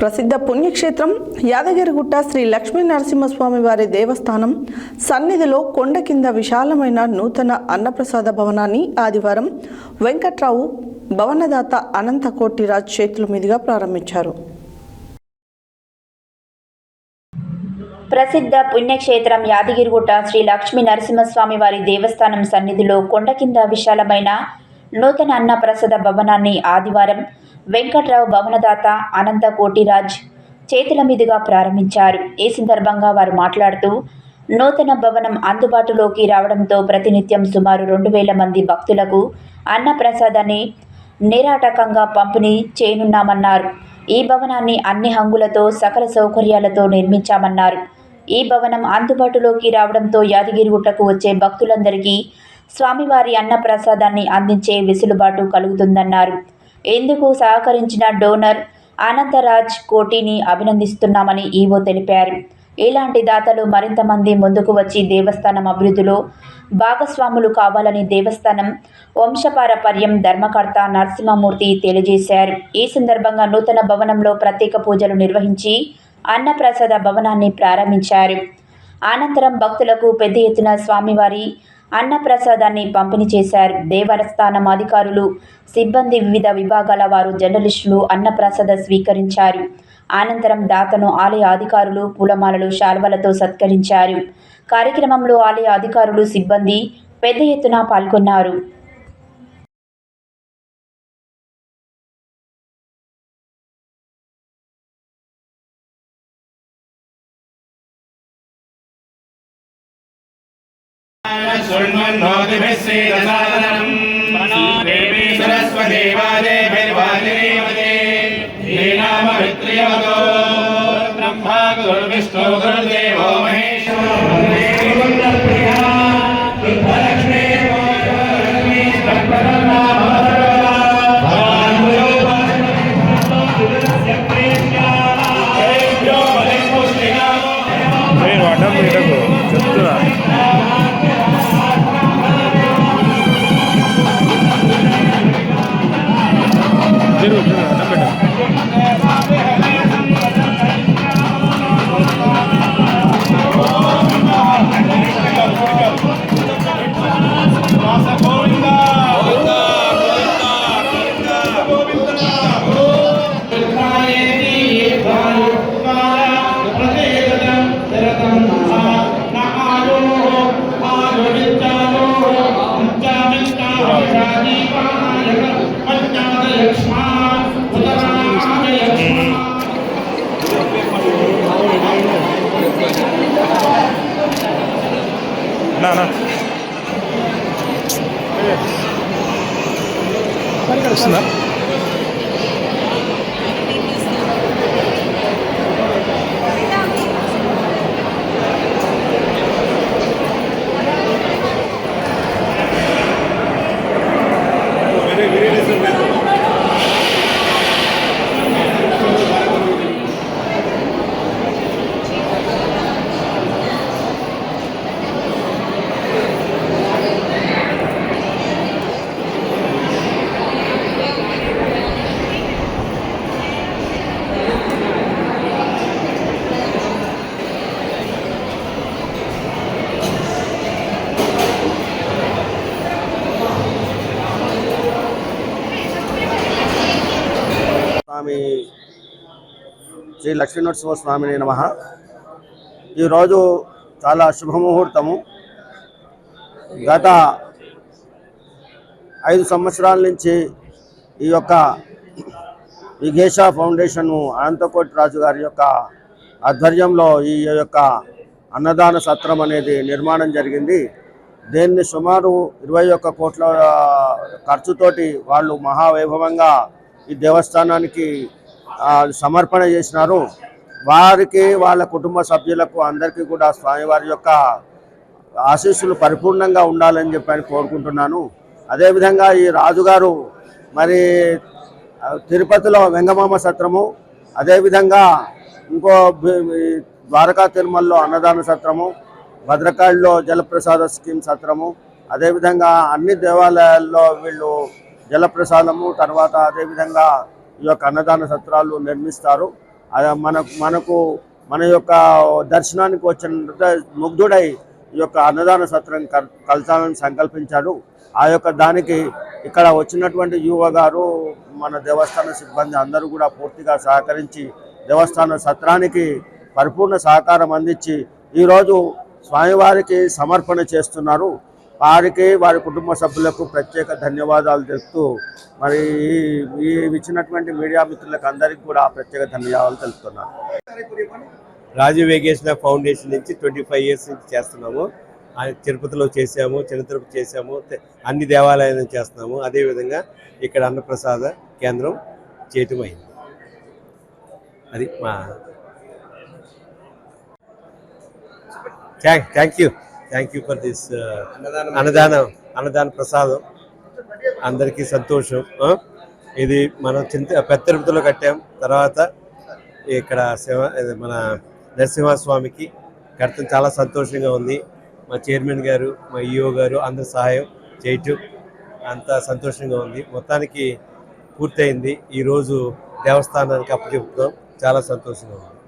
ప్రసిద్ధ పుణ్యక్షేత్రం యాదగిరిగుట్ట శ్రీ లక్ష్మీ నరసింహస్వామి వారి దేవస్థానం సన్నిధిలో కొండ కింద విశాలమైన నూతన అన్నప్రసాద భవనాన్ని ఆదివారం వెంకట్రావు భవనదాత అనంత కోటిరాజ్ చేతుల మీదుగా ప్రారంభించారు. ప్రసిద్ధ పుణ్యక్షేత్రం యాదగిరిగుట్ట శ్రీ లక్ష్మీ నరసింహస్వామి వారి దేవస్థానం సన్నిధిలో కొండ కింద విశాలమైన నూతన అన్నప్రసాద భవనాన్ని ఆదివారం వెంకట్రావు భవనదాత అనంత కోటిరాజ్ చేతుల మీదుగా ప్రారంభించారు. ఈ సందర్భంగా వారు మాట్లాడుతూ నూతన భవనం అందుబాటులోకి రావడంతో ప్రతినిత్యం సుమారు రెండు వేల మంది భక్తులకు అన్నప్రసాదాన్ని నిరాటకంగా పంపిణీ చేయనున్నామన్నారు. ఈ భవనాన్ని అన్ని హంగులతో సకల సౌకర్యాలతో నిర్మించామన్నారు. ఈ భవనం అందుబాటులోకి రావడంతో యాదగిరిగుట్టకు వచ్చే భక్తులందరికీ స్వామివారి అన్న ప్రసాదాన్ని అందించే వెసులుబాటు కలుగుతుందన్నారు. ఇందుకు సహకరించిన డోనర్ అనంతరాజ్ కోటిని అభినందిస్తున్నామని ఈవో తెలిపారు. ఇలాంటి దాతలు మరింత మంది ముందుకు వచ్చి దేవస్థానం అభివృద్ధిలో భాగస్వాములు కావాలని దేవస్థానం వంశపారపర్యం ధర్మకర్త నరసింహమూర్తి తెలియజేశారు. ఈ సందర్భంగా నూతన భవనంలో ప్రత్యేక పూజలు నిర్వహించి అన్నప్రసాద భవనాన్ని ప్రారంభించారు. అనంతరం భక్తులకు పెద్ద ఎత్తున స్వామివారి అన్నప్రసాదాన్ని పంపిణీ చేశారు. దేవస్థానం అధికారులు సిబ్బంది వివిధ విభాగాల వారు జర్నలిస్టులు అన్నప్రసాద స్వీకరించారు. అనంతరం దాతను ఆలయ అధికారులు పూలమాలలు శాల్వలతో సత్కరించారు. కార్యక్రమంలో ఆలయ అధికారులు సిబ్బంది పెద్ద ఎత్తున పాల్గొన్నారు. शृण्वन्नोतिभिः श्रीरसादनम् देवी सरस्वदेवादेभिर्वाजिनीवते श्रीनामभित्रियवतो ब्रह्मा गुरुर्विष्णु गुरुर्देवो ana. Evet. Karışsınlar. స్వామి శ్రీ లక్ష్మీనరసింహ స్వామిని నమ. ఈరోజు చాలా శుభముహూర్తము. గత ఐదు సంవత్సరాల నుంచి ఈ యొక్క విఘేష ఫౌండేషన్ అనంతకోటి రాజు గారి యొక్క ఆధ్వర్యంలో ఈ యొక్క అన్నదాన సత్రం అనేది నిర్మాణం జరిగింది. దీన్ని సుమారు ఇరవై ఒక్క కోట్ల ఖర్చుతోటి వాళ్ళు మహావైభవంగా ఈ దేవస్థానానికి సమర్పణ చేసినారు. వారికి వాళ్ళ కుటుంబ సభ్యులకు అందరికీ కూడా స్వామివారి యొక్క ఆశీస్సులు పరిపూర్ణంగా ఉండాలని చెప్పని కోరుకుంటున్నాను. అదేవిధంగా ఈ రాజుగారు మరి తిరుపతిలో వెంగమామ సత్రము అదేవిధంగా ఇంకో ద్వారకా తిరుమలలో అన్నదాన సత్రము భద్రకాళిలో జలప్రసాద స్కీమ్ సత్రము అదేవిధంగా అన్ని దేవాలయాల్లో వీళ్ళు జలప్రసాదము తర్వాత అదేవిధంగా ఈ యొక్క అన్నదాన సత్రాలు నిర్మిస్తారు. ఆ మనకు మనకు మన యొక్క దర్శనానికి వచ్చిన ముగ్ధుడై ఈ యొక్క అన్నదాన సత్రం కల్- సంకల్పించాడు. ఆ యొక్క దానికి ఇక్కడ వచ్చినటువంటి యువ గారు మన దేవస్థాన సిబ్బంది అందరూ కూడా పూర్తిగా సహకరించి దేవస్థాన సత్రానికి పరిపూర్ణ సహకారం అందించి ఈరోజు స్వామివారికి సమర్పణ చేస్తున్నారు. వారికి వారి కుటుంబ సభ్యులకు ప్రత్యేక ధన్యవాదాలు తెలుపుతూ మరి ఈ- ఇచ్చినటువంటి మీడియా మిత్రులకు అందరికీ కూడా ప్రత్యేక ధన్యవాదాలు తెలుపుతున్నాను. రాజీవ్ వెంకటేశ్వర ఫౌండేషన్ నుంచి ట్వంటీ ఫైవ్ ఇయర్స్ నుంచి చేస్తున్నాము. తిరుపతిలో చేసాము చిన్న తిరుపతి చేసాము అన్ని దేవాలయాలను చేస్తున్నాము. అదేవిధంగా ఇక్కడ అన్నప్రసాద కేంద్రం చేయటం అయింది. అది మా thank thank you thank you for this అన్నదానం. అన్నదాన ప్రసాదం. అందరికీ సంతోషం? ఇది మనం చింత పెద్ద తిరుపతిలో కట్టాం. తర్వాత ఇక్కడ శివ మన నరసింహస్వామికి కడతం. చాలా సంతోషంగా ఉంది. మా చైర్మన్ గారు మా ఈఓ గారు అందరి సహాయం చేయటం అంతా సంతోషంగా ఉంది. మొత్తానికి పూర్తయింది. ఈరోజు దేవస్థానానికి అప్పచెప్తాం. చాలా సంతోషంగా ఉంది.